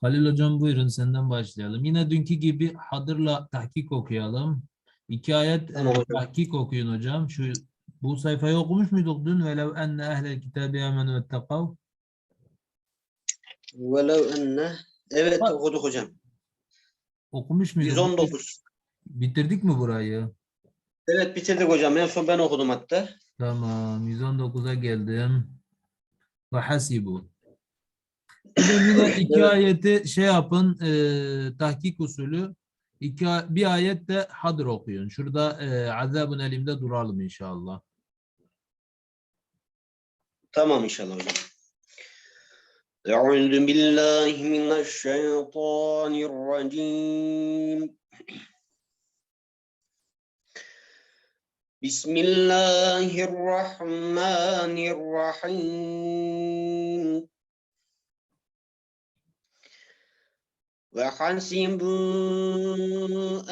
Halil hocam buyurun senden başlayalım. Yine dünkü gibi hadırla tahkik okuyalım. İki ayet Tamam e, hocam. tahkik okuyun hocam. Şu bu sayfayı okumuş muyduk dün? Velev enne ehlel kitabi amenu vettekav. Velev enne. Evet Bak. okuduk hocam. Okumuş muyduk? 119. Bitirdik mi burayı? Evet bitirdik hocam. En son ben okudum hatta. Tamam. 119'a geldim. Ve hasibu. Hocam yine iki Evet. ayeti şey yapın. E, tahkik usulü. İki, a- bir ayet de hadır okuyun. Şurada e, azabın elimde duralım inşallah. Tamam inşallah hocam. أعوذ بالله من الشيطان الرجيم بسم الله الرحمن الرحيم وحسبوا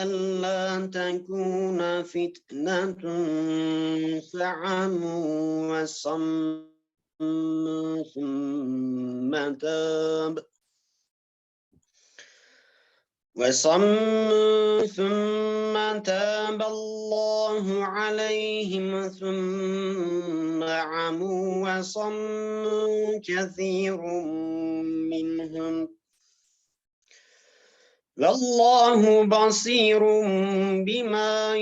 ألا تكون فتنة فعموا وصموا ثم تاب. وصموا ثم تاب الله عليهم ثم عموا وصموا كثير منهم. والله بصير بما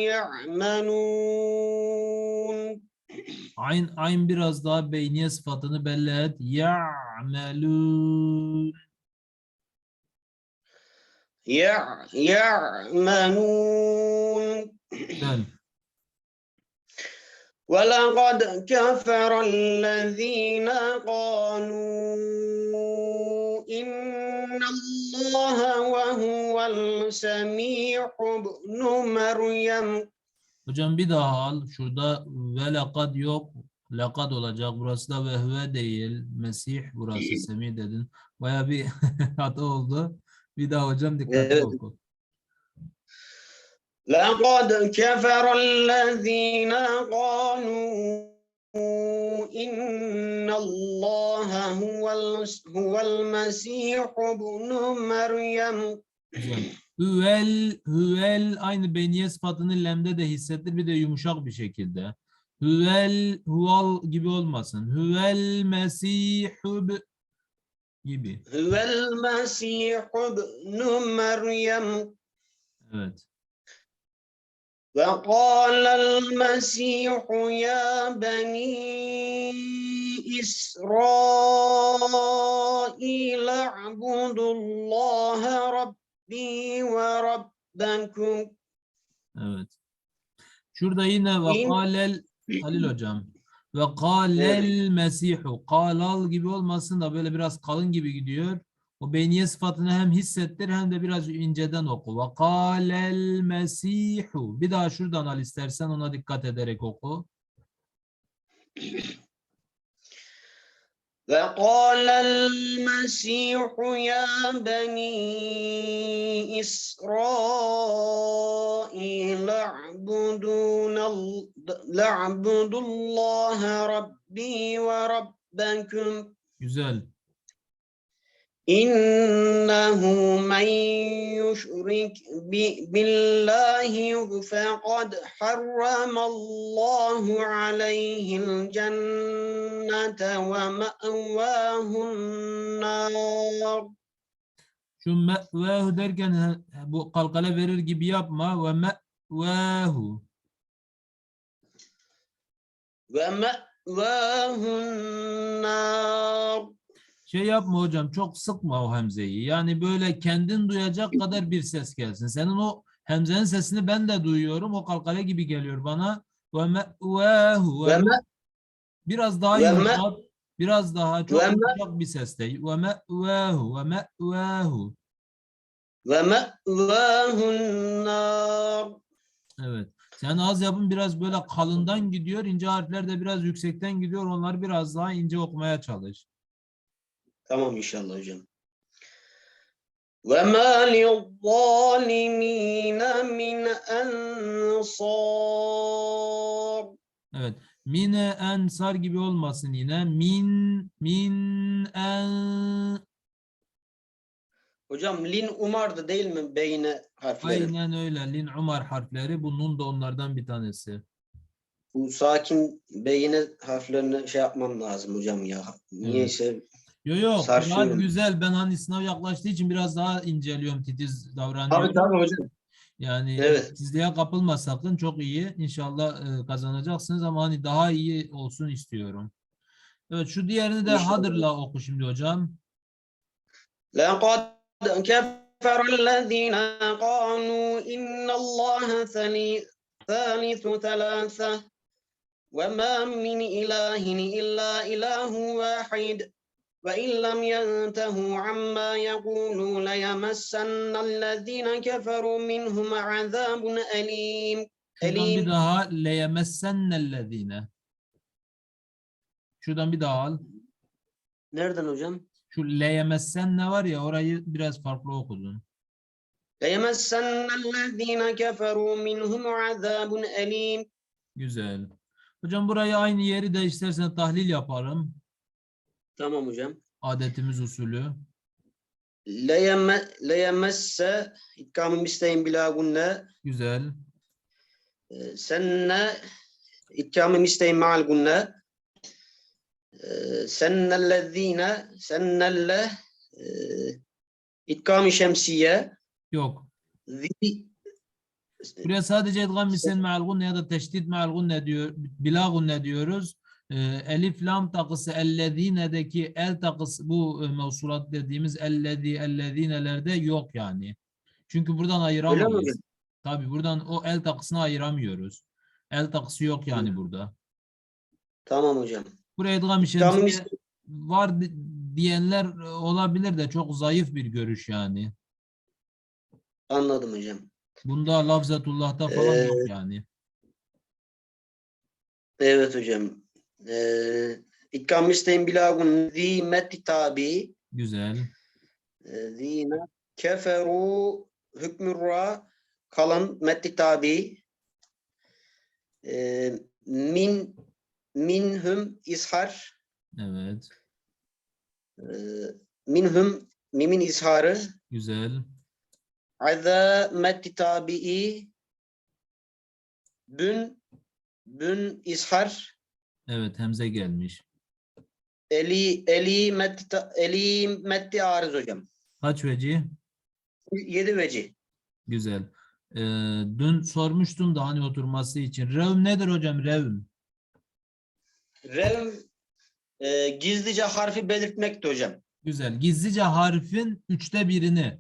يعملون Ayn, ayn biraz daha beyniye sıfatını belli et. Ya'melun. يع- يعملون Güzel. ولقد كفر الذين قالوا إن الله وهو المسميع ابن مريم Hocam bir daha al. Şurada ve lekad yok. Lekad olacak. Burası da vehve değil. Mesih burası. Semih dedin. Baya bir hata oldu. Bir daha hocam dikkatli Evet. oku. لقد كفر الذين قالوا إن الله هو الس- هو المسيح ابن مريم Güzel. Hüvel, hüvel aynı beniye sıfatını lemde de hissettir bir de yumuşak bir şekilde. Hüvel, huval gibi olmasın. Hüvel mesihub gibi. هو المسيح ابن مريم Evet. وقال المسيح يا بني إسرائيل اعبدوا الله ربي وربكم Evet. Şurada yine ve İn- kâlel Halil hocam. Ve kâlel mesihu. Kâlal gibi olmasın da böyle biraz kalın gibi gidiyor. O beyniye sıfatını hem hissettir hem de biraz inceden oku. Ve kâlel mesihu. Bir daha şuradan al istersen ona dikkat ederek oku. وقال المسيح يا بني إسرائيل اعبدون ال- اعبدوا الله ربي وربكم Güzel. إنه من يشرك ب- بالله فقد حرم الله عليه الجنة ومأواه النار Şu me'vehu derken he- bu kalkale verir gibi yapma. Ve me'vehu. ومأواه النار Şey yapma hocam çok sıkma o hemzeyi. Yani böyle kendin duyacak kadar bir ses gelsin. Senin o hemzenin sesini ben de duyuyorum. O kalkale gibi geliyor bana. Ve me, ve huve. Biraz daha yumuşak, biraz daha çok yumuşak bir seste. Ve me ve hu ve me ve hu. Ve me ve Evet. Sen az yapın biraz böyle kalından gidiyor. ince harfler de biraz yüksekten gidiyor. Onları biraz daha ince okumaya çalış. Tamam inşallah hocam. وَمَا لِلظَّالِمِينَ مِنْ أَنصَارٍ Evet. Mine ensar gibi olmasın yine. Min min en Hocam lin umardı değil mi beyne harfleri? Aynen öyle. Lin Umar harfleri. Bu nun da onlardan bir tanesi. Bu sakin beyine harflerini şey yapmam lazım hocam ya. Niyeyse Yok yok. Gayet Sarsıyorum. güzel. Ben hani sınav yaklaştığı için biraz daha inceliyorum. Titiz davranıyorum. tabii hocam. Yani Evet. titizliğe kapılma sakın. Çok iyi. İnşallah e, kazanacaksınız ama hani daha iyi olsun istiyorum. Evet şu diğerini de İnşallah. Hadır'la oku şimdi hocam. لقد كفر الذين قالوا إن الله ثني- ثالث ثلاثة وما من إله إلا إله واحد وإن لم ينتهوا عما يقولون ليمسن الذين كفروا منهم عذاب أليم Şuradan bir أليم daha leyemessennellezine. Şuradan bir daha al. Nereden hocam? Şu leyemessenne var ya orayı biraz farklı okudun. ليمسن الذين كفروا منهم عذاب أليم Güzel. Hocam burayı aynı yeri de istersen tahlil yapalım. Tamam hocam. Adetimiz usulü. Leyeme, leyemesse ikkamı misteyin bila gunne Güzel. e, senne ikkamı misteyin ma'al gunne e, sennellezine sennelle e, ikkamı şemsiye Yok. Buraya sadece idgam misen ma'al gunne ya da teşdid ma'al gunne diyor. Bila gunne diyoruz. Ee, elif lam takısı ellezine'deki el takısı bu e, mevsulat dediğimiz ellezi ellezinelerde yok yani. Çünkü buradan hocam? ayıramayız. Tabii buradan o el takısını ayıramıyoruz. El takısı yok yani burada. Tamam hocam. Buraya idgam mis- var di- diyenler e, olabilir de çok zayıf bir görüş yani. Anladım hocam. Bunda lafzatullah'ta falan Ee, yok yani. Evet hocam. E, ikkamı misteyin bila gunne zi metti tabi Güzel. zine keferu hükmü ra kalan metni tabi e, min minhum ishar Evet. minhum mimin isharı Güzel. aza metni tabii bün bün ishar Evet Hemze gelmiş. eli eli metni ta- eli metni arız hocam Kaç veci? yedi veci Güzel. Ee, dün sormuştum da hani oturması için. Revm nedir hocam? Revm. rev e, gizlice harfi belirtmekti hocam Güzel. Gizlice harfin üçte birini.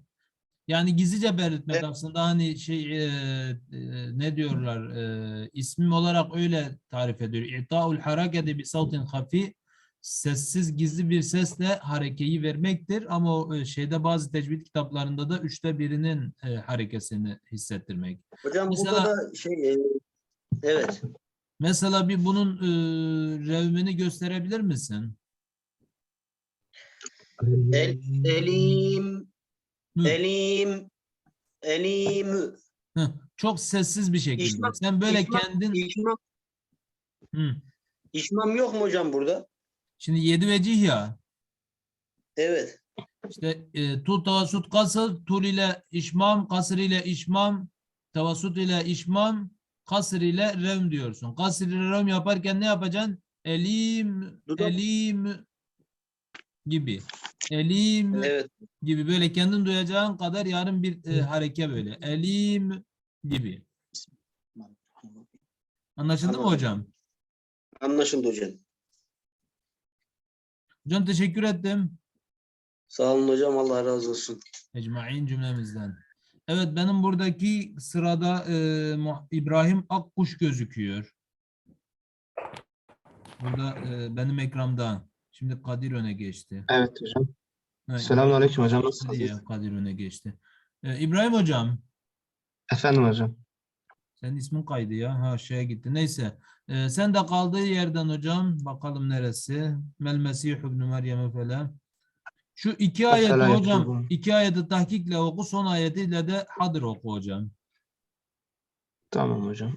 Yani gizlice belirtmek Evet. aslında hani şey e, e, ne diyorlar e, ismim olarak öyle tarif ediyor. İta'ul hareketi bi savtin hafi sessiz gizli bir sesle harekeyi vermektir ama o e, şeyde bazı tecvid kitaplarında da üçte birinin e, harekesini hissettirmek. hocam Mesela- burada da şey e, evet Mesela bir bunun e, revmini gösterebilir misin? El, elim. Elim, elim. Çok sessiz bir şekilde. İşmam- Sen böyle işmam- kendin İşmam, Hı. işmam yok mu hocam burada? Şimdi yedi vecih ya. Evet. İşte e, tu tavasut kasır, tul ile işmam, kasır ile işmam, tavasut ile işmam, kasır ile revm diyorsun. Kasır ile revm yaparken ne yapacaksın? Elim, Dudak- elim gibi. Elim Evet. gibi böyle kendin duyacağın kadar yarın bir e, hareke böyle. Elim gibi. Anlaşıldı mı Anladım. hocam? Anlaşıldı hocam. Hocam teşekkür ettim. Sağ olun hocam. Allah razı olsun. Ecmain cümlemizden. Evet benim buradaki sırada e, İbrahim Akkuş gözüküyor. Burada e, benim ekranımda. Şimdi Kadir öne geçti. Evet hocam. Ha, Selamünaleyküm hocam. Nasılsınız? diye Kadir öne geçti. E, İbrahim hocam Efendim hocam. senin ismin kaydı ya. Ha şeye gitti. Neyse. E, sen de kaldığı yerden hocam. Bakalım neresi? Mel Mesih ibn Meryem'e falan. Şu iki ayeti Mesela hocam, yapıyorum. iki ayeti tahkikle oku, son ayetiyle de hadır oku hocam. Tamam hocam.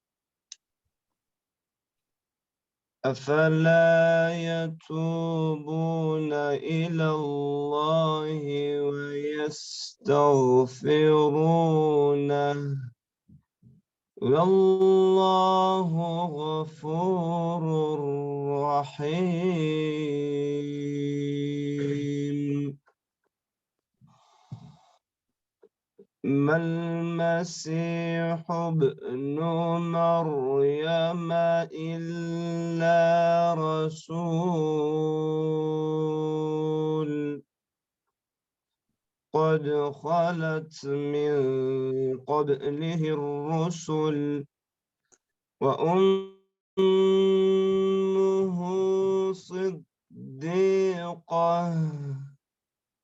أفلا يتوبون إلى الله ويستغفرونه؟ والله غفور رحيم. ما المسيح ابن مريم إلا رسول. قد خلت من قبله الرسل وأمه صديقة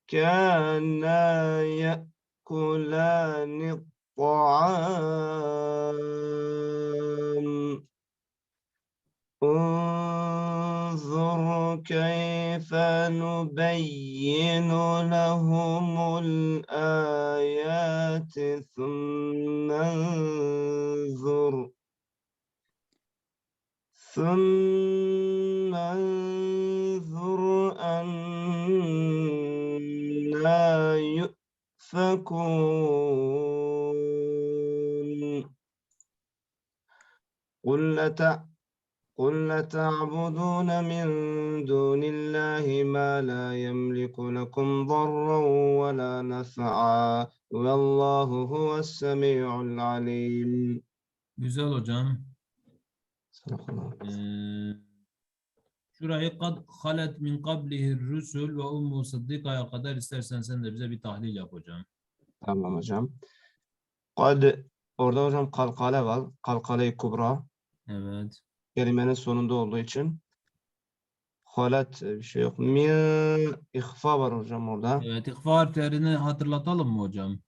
كانا يأكلان الطعام. انظر كيف نبين لهم الآيات ثم انظر. ثم انظر أنا يؤفكون قل قل أتعبدون من دون الله ما لا يملك لكم ضرا ولا نفعا. والله هو السميع العليم. Güzel hocam. Ee, şurayı kad halet min qablihi rusul ve ummu sıddikaya kadar istersen sen de bize bir tahlil yap hocam. Tamam hocam. Kad orada hocam kalkale var. Kalkale-i kubra Evet. kelimenin sonunda olduğu için halet e, bir şey yok. Min ihfa var hocam orada. Evet, ihfa harflerini hatırlatalım mı hocam?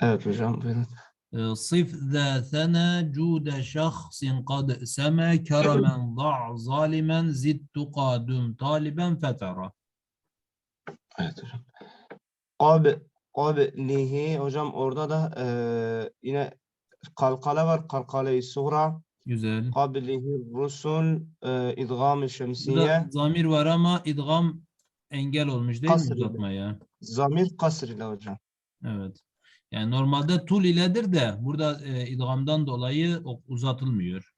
Evet hocam. buyurun. Ee, Sıf ذا ثنى جود شخص قد سما كرما ضع ظالما زد تقادم طالبا فترى Evet hocam. Kab qablihi hocam orada da e, yine kalkale var. Kalkale-i suğra. Güzel. Qablihi rusul e, idgam-ı Burada şemsiye. zamir var ama idgam engel olmuş değil mi Kasr ile. uzatmaya? Zamir kasr ile hocam. Evet. Yani normalde tul iledir de burada e, idgamdan dolayı uzatılmıyor.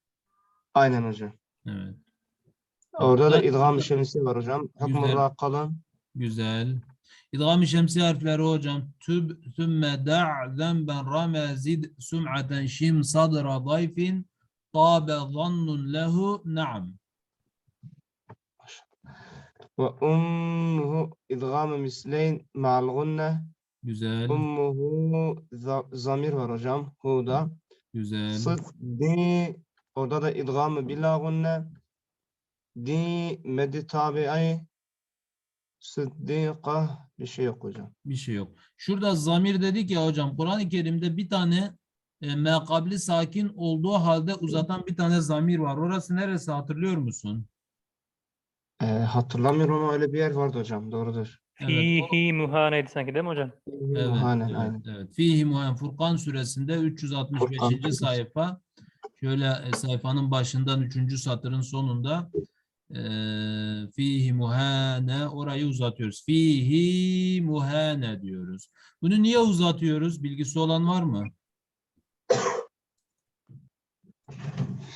Aynen hocam. Evet. Orada da idgam-ı şemsiye var hocam. Hükmü kalın. Güzel. İdgam-ı şemsi harfleri hocam. Tüb, thümme da' zenben rame zid sum'aten şim sadra dayfin tabe zannun lehu na'am. Ve ummuhu idgam-ı misleyn ma'al gunne. Güzel. Ummuhu za- zamir var hocam. Huda. Güzel. Sıddi orada da idgam-ı bila gunne. Di meddi tabi'i. Sıddika bir şey yok hocam. Bir şey yok. Şurada zamir dedik ya hocam. Kur'an-ı Kerim'de bir tane e, mekabli sakin olduğu halde uzatan bir tane zamir var. Orası neresi hatırlıyor musun? Ee, hatırlamıyorum ama öyle bir yer vardı hocam. Doğrudur. Evet. Fihi muhaneydi sanki değil mi hocam? Evet, Aynen evet, aynen. evet. Fihi Muhan Furkan suresinde 365. Furkan. sayfa. Şöyle e, sayfanın başından 3. satırın sonunda e, fihi muhane orayı uzatıyoruz. Fihi muhane diyoruz. Bunu niye uzatıyoruz? Bilgisi olan var mı?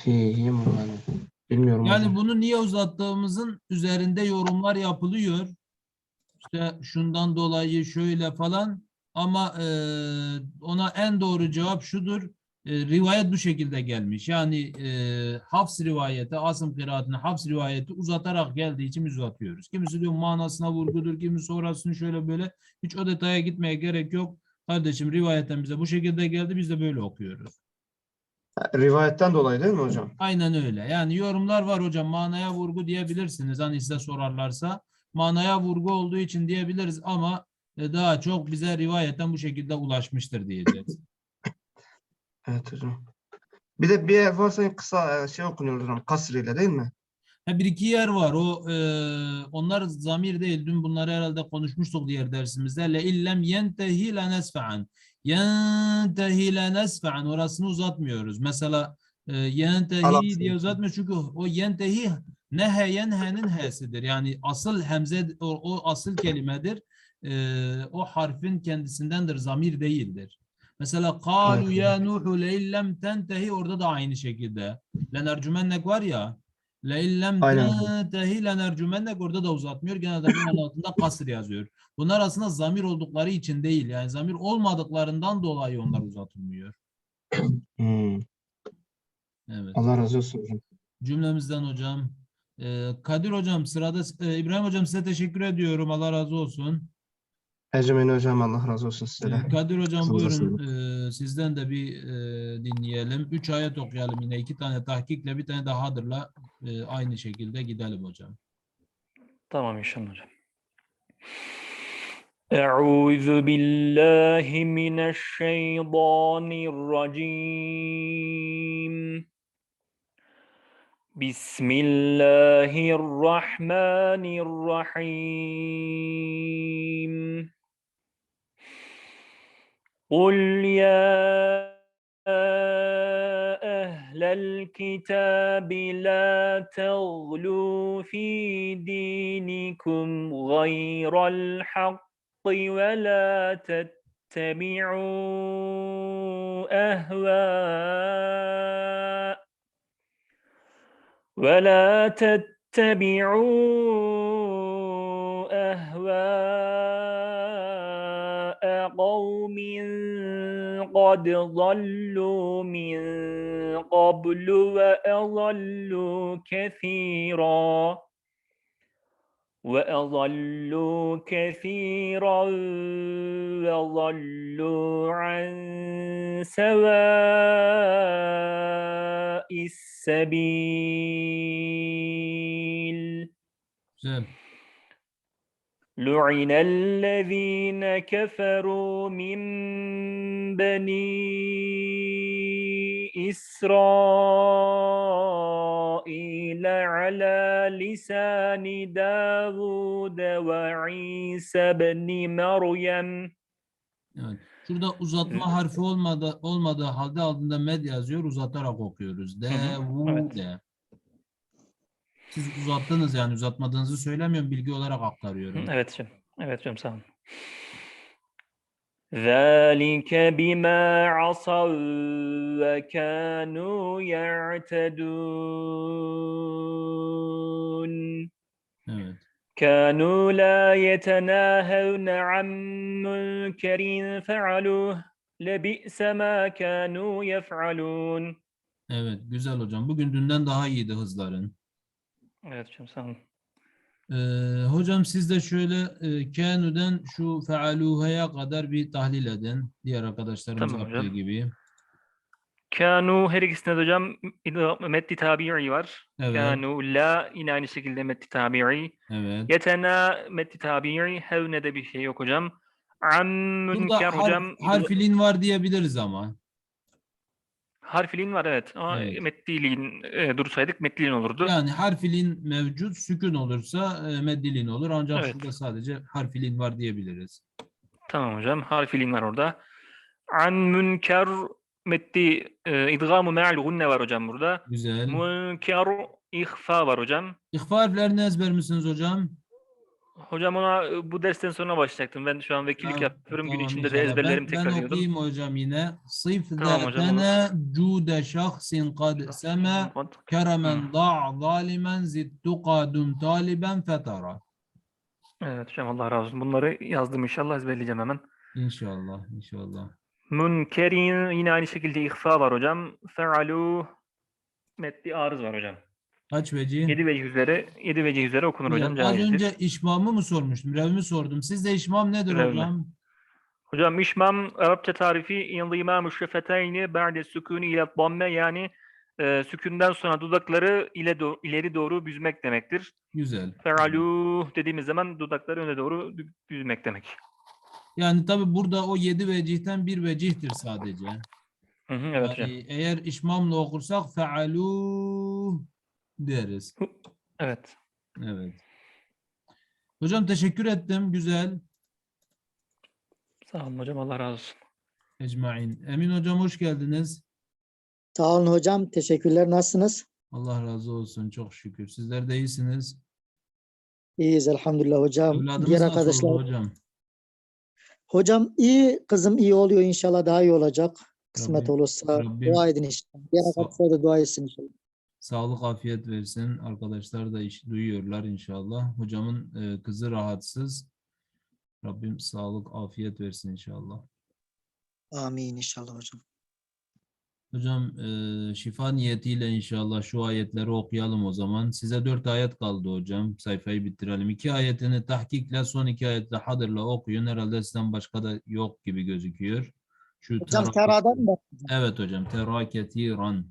Fihi muhane. Bilmiyorum Yani hocam. bunu niye uzattığımızın üzerinde yorumlar yapılıyor. İşte şundan dolayı şöyle falan ama e, ona en doğru cevap şudur. E, rivayet bu şekilde gelmiş. Yani e, Hafs rivayeti, Asım kıraatine Hafs rivayeti uzatarak geldiği için uzatıyoruz. Kimisi diyor manasına vurgudur, kimisi orasını şöyle böyle. Hiç o detaya gitmeye gerek yok. Kardeşim rivayetten bize bu şekilde geldi, biz de böyle okuyoruz. Rivayetten dolayı değil mi hocam? Aynen öyle. Yani yorumlar var hocam. Manaya vurgu diyebilirsiniz. Hani size sorarlarsa. Manaya vurgu olduğu için diyebiliriz ama e, daha çok bize rivayetten bu şekilde ulaşmıştır diyeceğiz. Evet hocam. Bir de bir varsa kısa e, şey okunuyor hocam. Kasr ile değil mi? Ha, bir iki yer var. O e, onlar zamir değil. Dün bunları herhalde konuşmuştuk diğer dersimizde. Le illem yentehi lenesfe'an. Yentehi lenesfe'an. Orasını uzatmıyoruz. Mesela e, yentehi diye uzatmıyor çünkü o yentehi nehe yenhe'nin h'sidir. Yani asıl hemze o, o asıl kelimedir. E, o harfin kendisindendir. Zamir değildir. Mesela kalu ya Nuhu le illem tentehi orada da aynı şekilde. Lenercümennek var ya. Leillem tentehi lenercümennek orada da uzatmıyor. Gene de bunun altında kasır yazıyor. Bunlar aslında zamir oldukları için değil. Yani zamir olmadıklarından dolayı onlar uzatılmıyor. Hmm. Evet. Allah razı olsun hocam. Cümlemizden hocam. Ee, Kadir hocam sırada e, İbrahim hocam size teşekkür ediyorum. Allah razı olsun. Ecemain hocam Allah razı olsun Ee, size de. Kadir hocam Kızınıza buyurun ee, sizden de bir ee, dinleyelim. Üç ayet okuyalım yine. iki tane tahkikle bir tane de hadırla ee, aynı şekilde gidelim hocam. Tamam inşallah hocam. أعوذ بالله من الشيطان الرجيم بسم الله الرحمن الرحيم قل يا أهل الكتاب لا تغلوا في دينكم غير الحق ولا تتبعوا أهواء ولا تتبعوا أهواء قوم قد ضلوا من قبل وأضلوا كثيرا. وأضلوا كثيرا وضلوا عن سواء السبيل Güzel. لعن الذين كفروا من بني إسرائيل على لسان داود وعيسى بن مريم Evet. Şurada uzatma harfi olmadı, olmadığı halde altında med yazıyor. Uzatarak okuyoruz. De, hı, vu, evet. de. Siz uzattınız yani uzatmadığınızı söylemiyorum. Bilgi olarak aktarıyorum. Evet hocam. Evet hocam sağ olun. ذلك بما عصوا وكانوا يعتدون Evet. كانوا لا يتناهون عن منكر فعلوه لبئس ما كانوا يفعلون Evet. Güzel hocam. Bugün dünden daha iyiydi hızların. Evet hocam sağ olun. Ee, hocam siz de şöyle e, Kanu'dan şu fealuha'ya kadar bir tahlil edin. Diğer arkadaşlarımız Tamam yaptığı hocam. gibi. Kanu her ikisinde de hocam id- meddi tabi'i var. Evet. Kanu la yine aynı şekilde meddi tabi'i. Evet. Yetena meddi tabi'i hevne de bir şey yok hocam. Am Burada münker har- hocam. harfilin var diyebiliriz ama. Harfilin var evet ama Evet. meddiliğin e, dursaydık meddiliğin olurdu. Yani harfilin mevcut, sükun olursa e, meddilin olur. Ancak Evet. şurada sadece harfilin var diyebiliriz. Tamam hocam. Harfilin var orada. An münker meddi e, idgamı me'al gunne var hocam burada. Güzel. Münker ihfa var hocam. İhfa harflerini ezber misiniz hocam? Hocam ona e, bu dersten sonra başlayacaktım. Ben şu an vekillik Tamam, yapıyorum. Gün tamam içinde de ezberlerimi ben, ben tekrar ediyordum. okuyayım hocam yine. Sıf zatene cude şahsin kad seme keremen da' zalimen zittu kadum taliben fetara. Evet hocam Allah razı olsun. Bunları yazdım inşallah ezberleyeceğim hemen. İnşallah, inşallah. Münkerin yine aynı şekilde ihfa var hocam. Fealu metni arız var hocam. Kaç veci? 7 vecih üzere 7 vecih üzere okunur hocam. Az caizdir. önce işmamı mı sormuştum? Revmi sordum. Sizde işmam nedir Revmi. hocam? Hocam işmam Arapça tarifi inzimâ şefeteyni ba'de sükûni ile damme yani e, sükünden sonra dudakları ile do- ileri doğru büzmek demektir. Güzel. Fealu dediğimiz zaman dudakları öne doğru bü- büzmek demek. Yani tabi burada o yedi vecihten bir vecihtir sadece. Hı hı, evet hocam. Yani eğer işmamla okursak fealu deriz. Evet. Evet. Hocam teşekkür ettim. Güzel. Sağ olun hocam. Allah razı olsun. Ecmain. Emin hocam hoş geldiniz. Sağ olun hocam. Teşekkürler. Nasılsınız? Allah razı olsun. Çok şükür. Sizler de iyisiniz. İyiyiz elhamdülillah hocam. Diğer nasıl oldu arkadaşlar. hocam? Hocam iyi. Kızım iyi oluyor inşallah. Daha iyi olacak. Kısmet Rabbim- olursa Rabbim dua edin inşallah. Diğer sağ- arkadaşlar da dua etsin inşallah. Sağlık, afiyet versin. Arkadaşlar da iş duyuyorlar inşallah. Hocamın e, kızı rahatsız. Rabbim sağlık, afiyet versin inşallah. Amin inşallah hocam. Hocam e, şifa niyetiyle inşallah şu ayetleri okuyalım o zaman. Size dört ayet kaldı hocam. Sayfayı bitirelim. İki ayetini tahkikle son iki ayetle hadırla okuyun. Herhalde sizden başka da yok gibi gözüküyor. Şu Hocam teradan mı? Evet hocam. Teraketiran.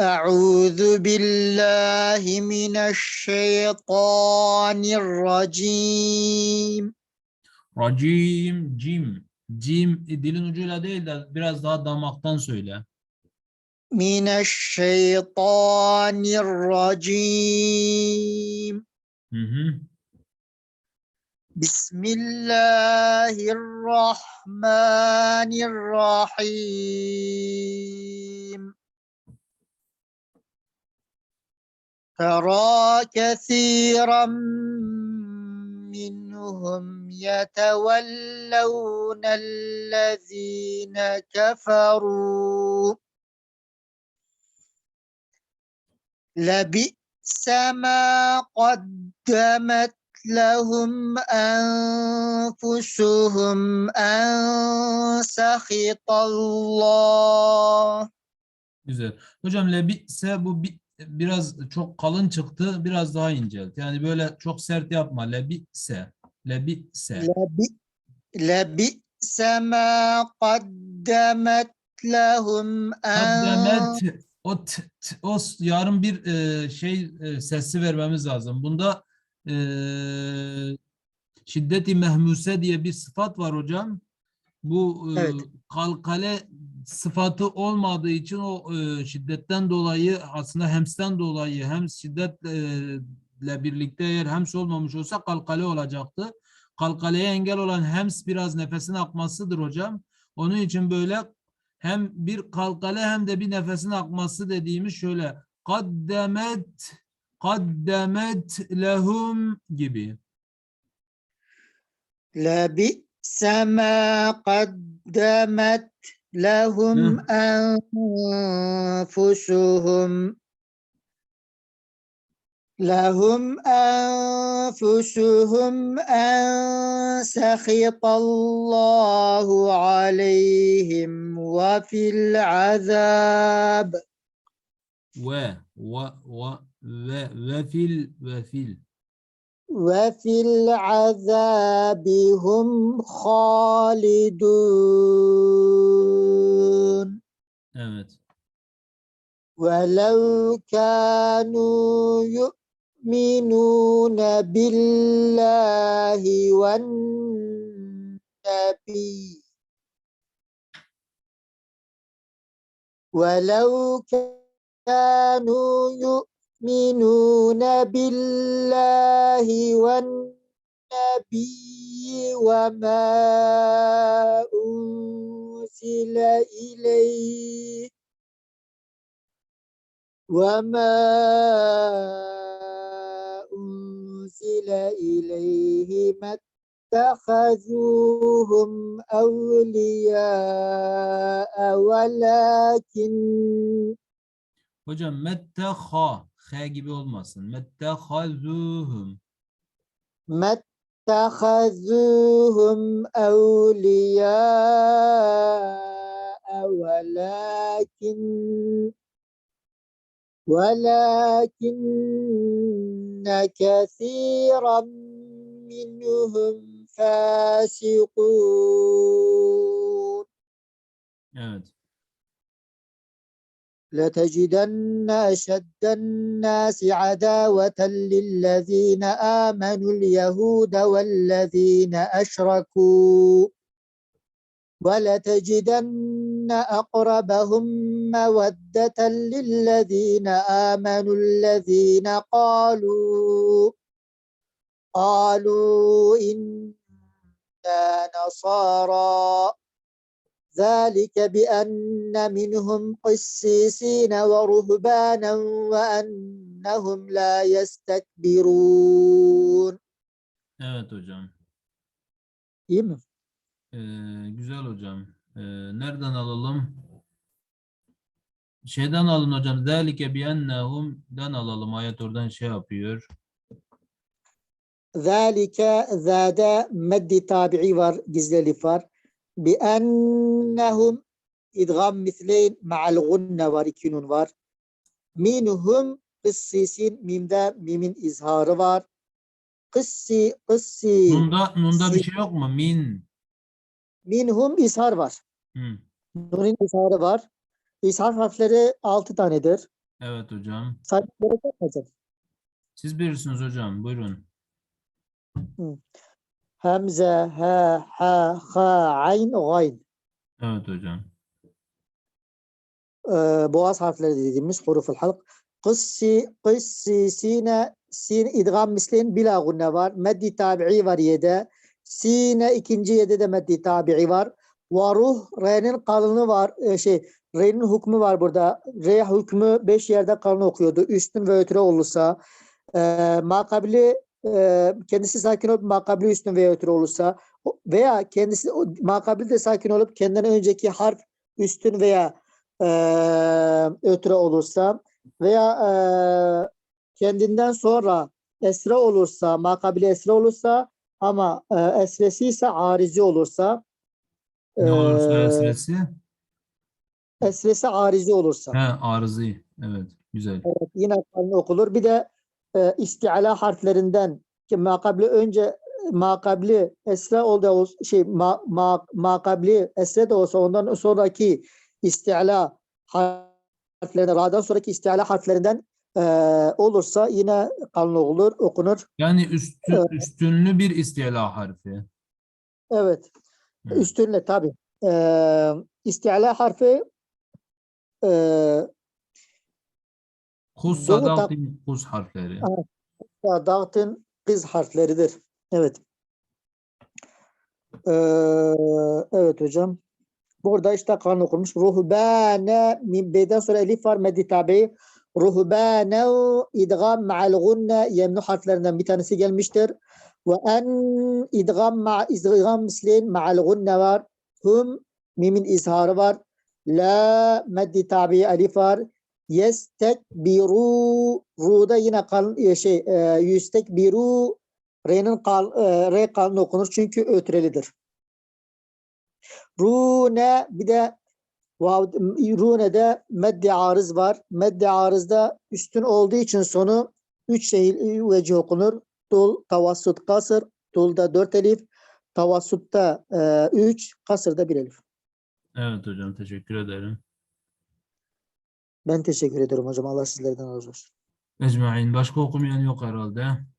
أعوذ بالله من الشيطان الرجيم Racim, cim. Cim e, dilin ucuyla değil de biraz daha damaktan söyle. من الشيطان الرجيم Hı hı. بسم الله الرحمن الرحيم ترى كثيرا منهم يتولون الذين كفروا لبئس ما قدمت لهم أنفسهم أن سخط الله Güzel. Hocam lebise bu bi- biraz çok kalın çıktı biraz daha incelt. Yani böyle çok sert yapma. Lebise. Lebise. Lebi, lebise ma kaddemet lehum Kaddemet. O, t, t, o yarın bir e, şey e, sesi vermemiz lazım. Bunda e, şiddeti mehmuse diye bir sıfat var hocam. Bu e, evet. kalkale sıfatı olmadığı için o e, şiddetten dolayı aslında hemsten dolayı hem şiddetle e, birlikte eğer hems olmamış olsa kalkale olacaktı. Kalkaleye engel olan hems biraz nefesin akmasıdır hocam. Onun için böyle hem bir kalkale hem de bir nefesin akması dediğimiz şöyle kaddemet kaddemet lehum gibi. Labi سما قدمت لهم أنفسهم لهم أنفسهم أن سخط الله عليهم وفي العذاب و و و وفي وفي وفي العذاب هم خالدون Evet. ولو كانوا يؤمنون بالله والنبي ولو كانوا يؤمنون بالله والنبي وما أنزل إليه وما أنزل إليه ما اتخذوهم أولياء ولكن Hocam metteha h gibi olmasın. Mettehazuhum. ما اتخذوهم أولياء ولكن ولكن كثيرا منهم فاسقون Evet. لتجدن أشد الناس عداوة للذين آمنوا اليهود والذين أشركوا. ولتجدن أقربهم مودة للذين آمنوا الذين قالوا قالوا إنا نصارى. ذلك بأن منهم قسيسين ورهبانا وأنهم لا يستكبرون Evet hocam. İyi mi? Ee, güzel hocam. Ee, nereden alalım? Şeyden alın hocam. Zalike bi ennehum'den alalım. Ayet oradan şey yapıyor. ذَٰلِكَ zade meddi tabi'i var, gizli elif var. biennehum idgam misleyn ma'al gunne var iki nun var. Minhum kıssisin mimde mimin izharı var. Kıssi kıssi. Nunda, nunda bir şey yok mu? Min. Minhum izhar var. Hmm. Nun'un izharı var. İzhar harfleri altı tanedir. Evet hocam. Sayın hocam. Siz bilirsiniz hocam. Buyurun. Hmm. Hemze, ha, ha, ha, ayn, gayn. Evet hocam. Ee, boğaz harfleri dediğimiz huruful halk. Kıssi, kıssi, sine, sin, idgam misleyin bila gunne var. Meddi tabi'i var yede. Sine ikinci yede de meddi tabi'i var. Varuh, re'nin kalını var. Ee, şey, re'nin hükmü var burada. Re hükmü beş yerde kalın okuyordu. Üstün ve ötürü olursa. E, makabili e, kendisi sakin olup makabili üstün ve ötürü olursa veya kendisi o- makabili de sakin olup kendinden önceki harf üstün veya eee ötürü olursa veya eee, kendinden sonra esre olursa, makabili esre olursa ama eee, esresi ise arizi olursa Ne olursa esresi? esresi arizi olursa He, arızı. Evet. Güzel. evet, yine okulur. Bir de eee istiala harflerinden ki makabili önce makabili esre oldu şey ma, ma, makabili esre de olsa ondan sonraki istiala harflerinden ra'dan sonraki istiala harflerinden eee, olursa yine kalın olur okunur. Yani üstün, üstünlü bir istila harfi. Evet. Hı. Üstünle tabi. Eee istiala harfi eee Kus Doğu tak- sadakin kus harfleri. Dağıtın kız harfleridir. Evet. Ee, evet hocam. Burada işte kan okunmuş. Ruhbane min b'den sonra elif var meddi tabi. Ruhbane idgam ma'al gunne yemnu harflerinden bir tanesi gelmiştir. Ve en idgam ma idgam mislin ma'al gunne var. Hum mimin izharı var. La meddi tabi elif var. Yestekbiru ru'da yine kalın e, şey e, yestekbiru re'nin kal e, re kalın okunur çünkü ötrelidir. Rune bir de vav rune'de meddi arız var. Meddi arızda üstün olduğu için sonu üç şey vecih okunur. Tul, tavassut, kasır. Tul'da dört elif. Tavassutta e, üç, kasırda bir elif. Evet hocam. Teşekkür ederim. Ben teşekkür ederim hocam. Allah sizlerden razı olsun. Ecmain. Başka okumayan yok herhalde.